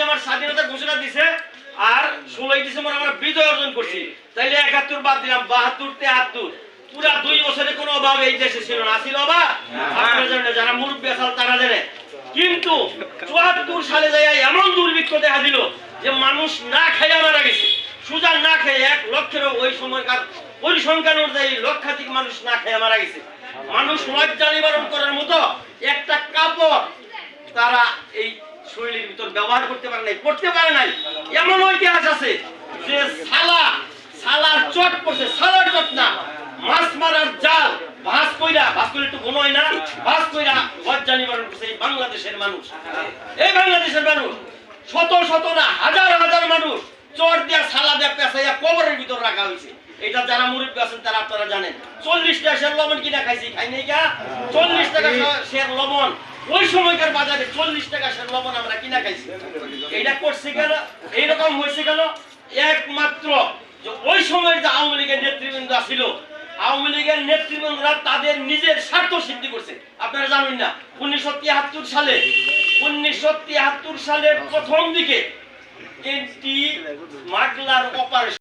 December স্বাধীনতা ঘোষণা দিছে আর ষোলোই ডিসেম্বর আমরা বিজয় অর্জন করছি। তাইলে একাত্তর বাদ দিলাম বাহাত্তর তেহাত্তর। পুরা দুই বছরে কোনো অভাব এই দেশে ছিল না। ছিল অভাব? আপনারা জানেন যারা মুরব্বী আসাল তারা জানে। কিন্তু চুয়াত্তর সালে যাই এমন দুর্ভিক্ষ দেখা দিল যে মানুষ না খেয়ে মারা গেছে। সুজান না খেয়ে এক লক্ষেরও ওই সময়কার পরিসংখ্যান অনুযায়ী লক্ষাধিক মানুষ না খেয়ে মারা গেছে। মানুষ লজ্জা নিবারণ করার মতো একটা শৈলীর ব্যবহার করতে পারে নাই, করতে পারে নাই। এমন ইতিহাস আছে যে সালা, সালার চট পড়ছে, সালার চট না। মাছ মারার জাল ভাস কইরা ভাস কইরা একটু ঘন না ভাস কইরা লজ্জা নিবারণ করছে এই বাংলাদেশের মানুষ। এই বাংলাদেশের মানুষ, শত শত না, হাজার হাজার মানুষ চট দিয়া, সালা দিয়া পেঁচাইয়া কবরের ভিতর রাখা হয়েছে এটা যারা মুরব্বী আছেন, তারা আপনারা জানেন। চল্লিশ টাকা শের লবণ কিনা খাইছি, খাই নাই কা চল্লিশ টাকা শের লবণ। ওই সময়কার বাজারে চল্লিশ টাকা শের লবণ আমরা কিনা খাইছি। এইটা করছে কেন এইরকম হয়েছে কেন একমাত্র। যে ওই সময়ের যে আওয়ামী লীগের নেতৃবৃন্দ ছিল আওয়ামী লীগের নেতৃবৃন্দরা তাদের নিজের স্বার্থ সিদ্ধি করছে। আপনারা জানেন না, উনিশশো তিয়াত্তর সালে, উনিশশো তিয়াত্তর সালের প্রথম দিকে মাগলার অপারেশন